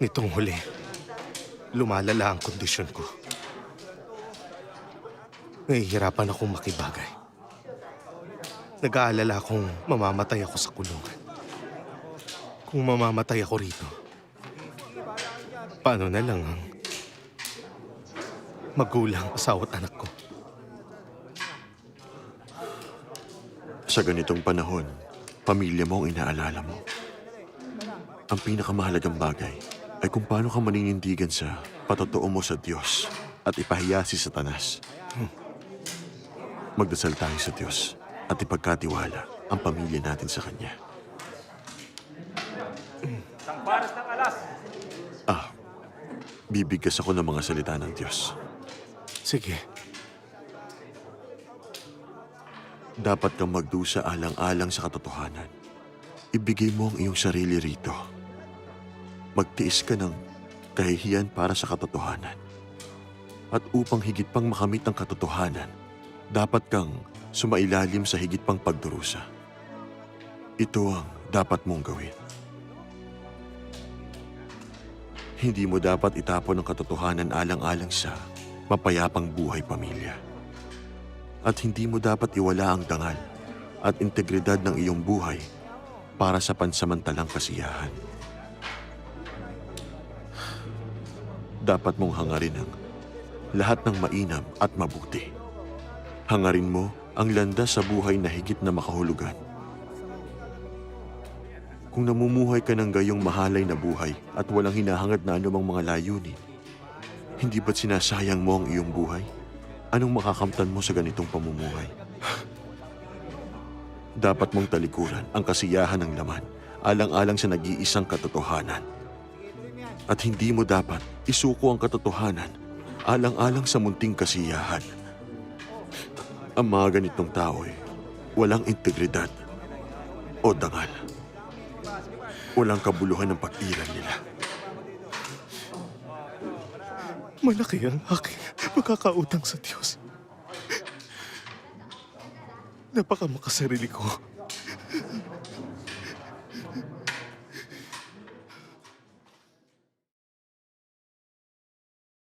Nitong huli, lumalala ang kondisyon ko. Nahihirapan akong makibagay. Nag-aalala akong mamamatay ako sa kulungan. Kung mamamatay ako rito, paano na lang ang magulang, asawa anak ko? Sa ganitong panahon, pamilya mo ang inaalala mo. Ang pinakamahalagang bagay ay kung paano ka maninindigan sa patotoo mo sa Diyos at ipahiya si Satanas. Magdasal tayo sa Diyos at ipagkatiwala ang pamilya natin sa Kanya. Ah, bibigkas ako ng mga salita ng Diyos. Sige, Dapat kang magdusa alang-alang sa katotohanan. Ibigay mo ang iyong sarili rito. Magtiis ka ng kahihiyan para sa katotohanan. At upang higit pang makamit ang katotohanan, dapat kang sumailalim sa higit pang pagdurusa. Ito ang dapat mong gawin. Hindi mo dapat itapon ang katotohanan alang-alang sa mapayapang buhay pamilya. At hindi mo dapat iwala ang dangal at integridad ng iyong buhay para sa pansamantalang kasiyahan. Dapat mong hangarin ang lahat ng mainam at mabuti. Hangarin mo ang landas sa buhay na higit na makahulugan. Kung namumuhay ka ng gayong mahalay na buhay at walang hinahangad na anumang mga layunin, hindi ba't sinasayang mo ang iyong buhay? Anong makakamtan mo sa ganitong pamumuhay? Dapat mong talikuran ang kasiyahan ng laman alang-alang sa nag-iisang katotohanan. At hindi mo dapat isuko ang katotohanan alang-alang sa munting kasiyahan. Ang mga ganitong tao ay walang integridad o dangal. Walang kabuluhan ng pag-iral nila. malaki ang aking pagkakautang sa Diyos. Napaka makasarili ko.